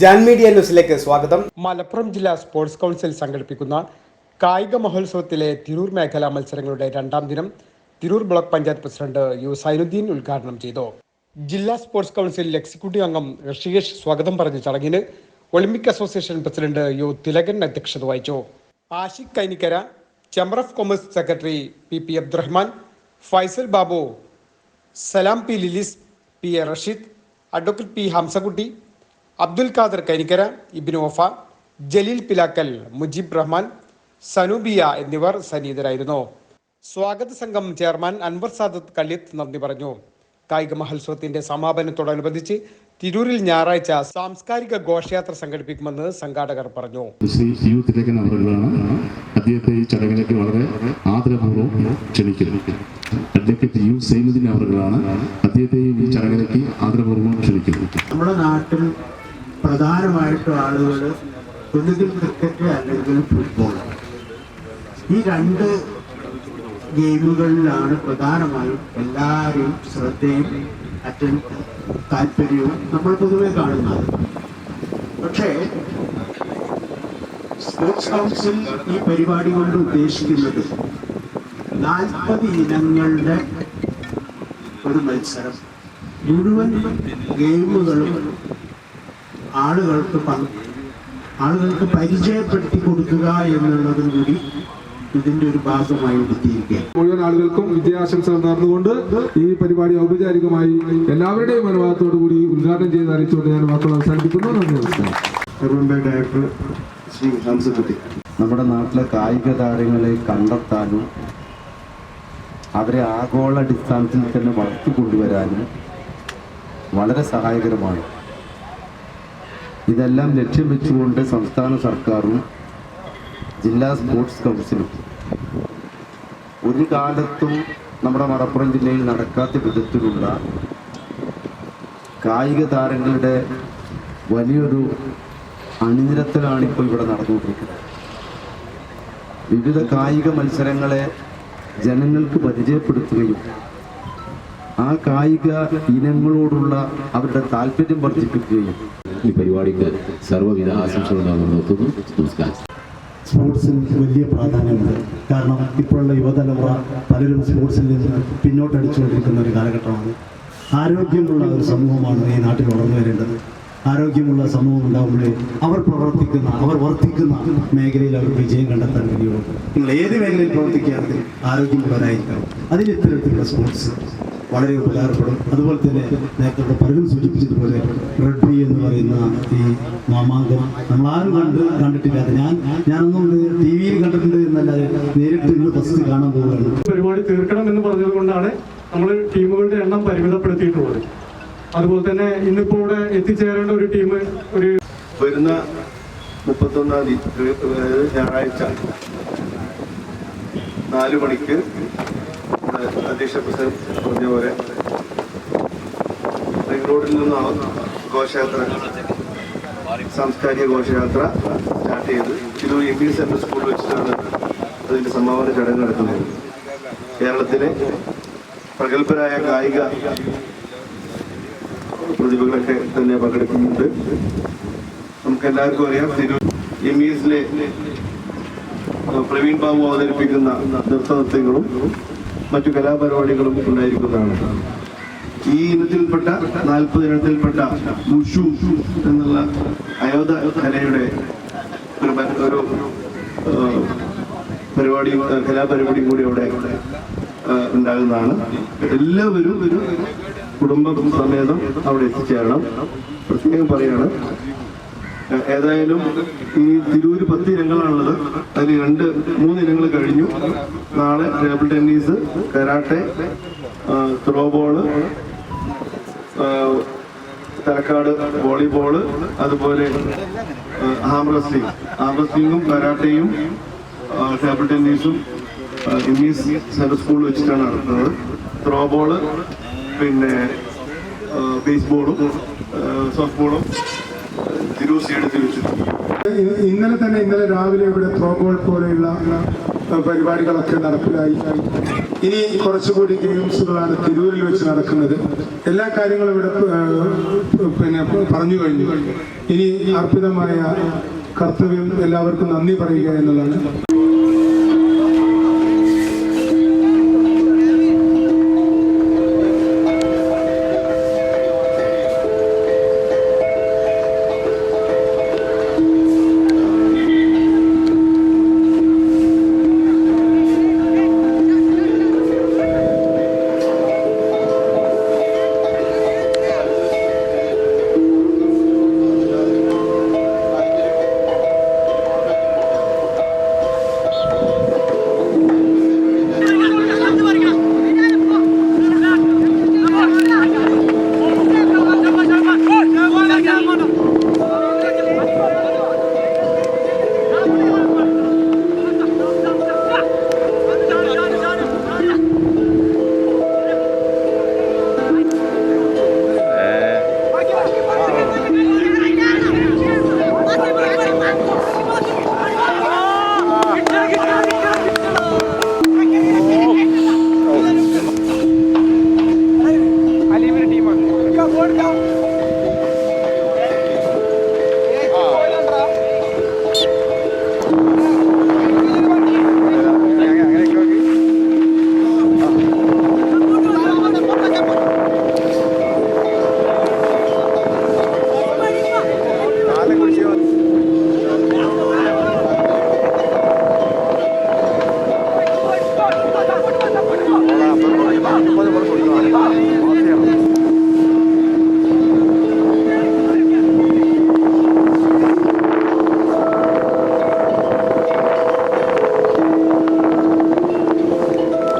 ജാൻ ന്യൂസിലേക്ക് സ്വാഗതം. മലപ്പുറം ജില്ലാ സ്പോർട്സ് കൗൺസിൽ സംഘടിപ്പിക്കുന്ന കായിക മഹോത്സവത്തിലെ തിരൂർ മേഖലാ മത്സരങ്ങളുടെ രണ്ടാം ദിനം Tirur block panchayat president U Zainudheen ഉദ്ഘാടനം ചെയ്തു. ജില്ലാ സ്പോർട്സ് കൗൺസിൽ എക്സിക്യൂട്ടീവ് അംഗം ഋഷികേഷ് സ്വാഗതം പറഞ്ഞ ചടങ്ങിന് Olympic association president U Thilakan അധ്യക്ഷത വഹിച്ചു. Ashiq Kainikkara chamber of commerce secretary P P Abdurahman Faisal Babu Salam P Lilis P A Rasheed advocate P Hamsakutty Abdul Khader Karikkara Ibin Wafa Jaleel Pilakkal Mujeeb Rahman Sanubiya എന്നിവർ സന്നിഹിതരായിരുന്നു. സ്വാഗത സംഘം chairman Anwar Sadath Kalliyath നന്ദി പറഞ്ഞു. കായിക മഹോത്സവത്തിന്റെ സമാപനത്തോടനുബന്ധിച്ച് തിരൂരിൽ ഞായറാഴ്ച സാംസ്കാരിക ഘോഷയാത്ര സംഘടിപ്പിക്കുമെന്ന് സംഘാടകർ പറഞ്ഞു. തിലകൻ അവറുകളാണ് അദ്ദേഹത്തെ ഈ ചടങ്ങിലേക്ക് വളരെ ആദരപൂർവം ക്ഷണിക്കുന്നു. അഡ്വക്കേറ്റ് യു സൈനുദ്ദീൻ അവറുകളാണ് അദ്ദേഹത്തെ ഈ ചടങ്ങിലേക്ക് ആദരപൂർവം ക്ഷണിക്കുന്നു. നമ്മുടെ നാട്ടിൽ പ്രധാനമായിട്ടും ആളുകൾ ഒന്നുകിൽ ക്രിക്കറ്റ് അല്ലെങ്കിൽ ഫുട്ബോൾ ഈ രണ്ട് ഗെയിമുകളിലാണ് പ്രധാനമായും എല്ലാവരും ശ്രദ്ധയും അറ്റൻ താല്പര്യവും നമ്മൾ പൊതുവെ കാണുന്നത്. പക്ഷേ സ്പോർട്സ് കൗൺസിൽ ഈ പരിപാടി കൊണ്ട് ഉദ്ദേശിക്കുന്നത് നാൽപ്പത് ഇനങ്ങളുടെ ഒരു മത്സരം. മുഴുവൻ ഗെയിമുകളും ആളുകൾക്ക് ആളുകൾക്ക് പരിചയപ്പെടുത്തി കൊടുക്കുക എന്നുള്ളതും കൂടി ഇതിന്റെ ഒരു ഭാഗമായി എടുത്തിരിക്കുക മുഴുവൻ ആളുകൾക്കും വിജയാശംസകൾ നേർന്നുകൊണ്ട് ഈ പരിപാടി ഔപചാരികമായി എല്ലാവരുടെയും അനുവാദത്തോടു കൂടി ഉദ്ഘാടനം ചെയ്ത് അറിയിച്ചുകൊണ്ട് ഞാൻ വാക്കുകൾ അവസാനിപ്പിക്കുന്നു. നന്ദി നമസ്കാരം. ഡയറക്ടർ ശ്രീ ഹംസകുട്ടി നമ്മുടെ നാട്ടിലെ കായിക താരങ്ങളെ കണ്ടെത്താനും അവരെ ആഗോള അടിസ്ഥാനത്തിൽ തന്നെ വളർത്തിക്കൊണ്ടുവരാനും വളരെ സഹായകരമാണ്. ഇതെല്ലാം ലക്ഷ്യം വെച്ചുകൊണ്ട് സംസ്ഥാന സർക്കാരും ജില്ലാ സ്പോർട്സ് കൗൺസിലും ഒരു കാലത്തും നമ്മുടെ മലപ്പുറം ജില്ലയിൽ നടക്കാത്ത വിധത്തിലുള്ള കായിക താരങ്ങളുടെ വലിയൊരു അണിനിരത്തലാണ് ഇപ്പോൾ ഇവിടെ നടന്നുകൊണ്ടിരിക്കുന്നത്. വിവിധ കായിക മത്സരങ്ങളെ ജനങ്ങൾക്ക് പരിചയപ്പെടുത്തുകയും ആ കായിക ഇനങ്ങളോടുള്ള അവരുടെ താല്പര്യം വർദ്ധിപ്പിക്കുകയും ഈ പരിപാടിക്ക് സർവവിധ ആശംസകൾ നിർത്തുന്നു. നമസ്കാരം. സ്പോർട്സിന് വലിയ പ്രാധാന്യമുണ്ട്. കാരണം ഇപ്പോഴുള്ള യുവതലമുറ പലരും സ്പോർട്സിൽ നിന്ന് പിന്നോട്ടടിച്ചുകൊണ്ടിരിക്കുന്ന ഒരു കാലഘട്ടമാണ്. ആരോഗ്യമുള്ള ഒരു സമൂഹമാണ് ഈ നാട്ടിൽ വളർന്നു വരേണ്ടത്. ആരോഗ്യമുള്ള സമൂഹം ഉണ്ടാകുമ്പോഴേ അവർ പ്രവർത്തിക്കുന്ന അവർ വർദ്ധിക്കുന്ന മേഖലയിൽ അവർ വിജയം കണ്ടെത്താൻ കഴിയുള്ളൂ. നിങ്ങൾ ഏത് മേഖലയിൽ പ്രവർത്തിക്കുകയാണെങ്കിൽ ആരോഗ്യമുള്ളവരായിരിക്കണം. അതിന് ഇത്തരത്തിലുള്ള സ്പോർട്സ് വളരെ ഉപകാരപ്പെടും. അതുപോലെ തന്നെ നേരത്തെ പലരും സൂചിപ്പിച്ചതുപോലെ റഗ്ബി എന്ന് പറയുന്ന ഈ മാമാങ്കം ആരും കണ്ട് കണ്ടിട്ടില്ല. അത് ഞാൻ ഞാനൊന്നും ടി വിയിൽ കണ്ടിട്ടുണ്ട് എന്നല്ലാതെ നേരിട്ട് ഇന്ന് ഫസ്റ്റ് കാണാൻ പോകുന്നു പരിപാടി തീർക്കണം എന്ന് പറഞ്ഞത് കൊണ്ടാണ് നമ്മൾ ടീമുകളുടെ എണ്ണം പരിമിതപ്പെടുത്തിയിട്ടുള്ളത്. അതുപോലെ തന്നെ ഇന്നിപ്പോ ഇവിടെ എത്തിച്ചേരേണ്ട ഒരു ടീം ഒരു വരുന്ന മുപ്പത്തൊന്നാം തീയതി ഞായറാഴ്ച നാല് മണിക്ക് അധ്യക്ഷ പ്രസിഡന്റ് പറഞ്ഞ പോലെ റിംഗ് റോഡിൽ നിന്നാണ് ഘോഷയാത്ര സാംസ്കാരിക ഘോഷയാത്ര സ്റ്റാർട്ട് ചെയ്ത് തിരൂർ എം ബി സെൻട്രൽ സ്കൂളിൽ വെച്ചിട്ടാണ് അതിന്റെ സമാപന ചടങ്ങ് നടക്കുന്നത്. കേരളത്തിലെ പ്രഗത്ഭരായ കായിക പ്രതിഭകളൊക്കെ തന്നെ പങ്കെടുക്കുന്നുണ്ട്. നമുക്ക് എല്ലാവർക്കും അറിയാം തിരൂർ എം ഇ എസിലെ പ്രവീൺ ബാബു അവതരിപ്പിക്കുന്ന നൃത്തനൃത്യങ്ങളും മറ്റു കലാപരിപാടികളും ഉണ്ടായിരിക്കുന്നതാണ്. ഈ ഇനത്തിൽപ്പെട്ട നാൽപ്പത് ഇനത്തിൽപ്പെട്ട ഉഷു എന്നുള്ള അയോധ കലയുടെ ഒരു പരിപാടി ഒരു ആ, കലാപരിപാടിയും കൂടി അവിടെ ഉണ്ടാകുന്നതാണ്. എല്ലാവരും ഒരു കുടുംബ സമേതം അവിടെ എത്തിച്ചേരണം. പ്രത്യേകം പറയാണ് ഏ- ഏതായാലും ഈ തിരൂര് പത്ത് ഇനങ്ങളാണുള്ളത്. അതിൽ രണ്ട് മൂന്ന് ഇനങ്ങൾ കഴിഞ്ഞു. നാളെ table tennis karate throw ball Thalakkad volleyball അതുപോലെ ഹാം റെസ്ലിംഗ് ഹാം റെസ്ലിംഗും കരാട്ടയും ടേബിൾ ടെന്നീസും ഇംഗ്ലീഷ് സെൻട്രൽ സ്കൂളിൽ വെച്ചിട്ടാണ് നടത്തുന്നത് ത്രോ ബോൾ പിന്നെ ബേസ്ബോളും സോഫ്റ്റ്ബോളും സോഫ്റ്റ് ബോളും ഇന്നലെ തന്നെ ഇന്നലെ രാവിലെ ഇവിടെ ത്രോ ബോൾ പോലെയുള്ള പരിപാടികളൊക്കെ നടപ്പിലായി. ഇനി കുറച്ചുകൂടി ഗെയിംസുകളാണ് തിരൂരിൽ വെച്ച് നടക്കുന്നത്. എല്ലാ കാര്യങ്ങളും ഇവിടെ പിന്നെ പറഞ്ഞു കഴിഞ്ഞു. ഇനി അർപ്പിതമായ കർത്തവ്യം എല്ലാവർക്കും നന്ദി പറയുക എന്നുള്ളതാണ്.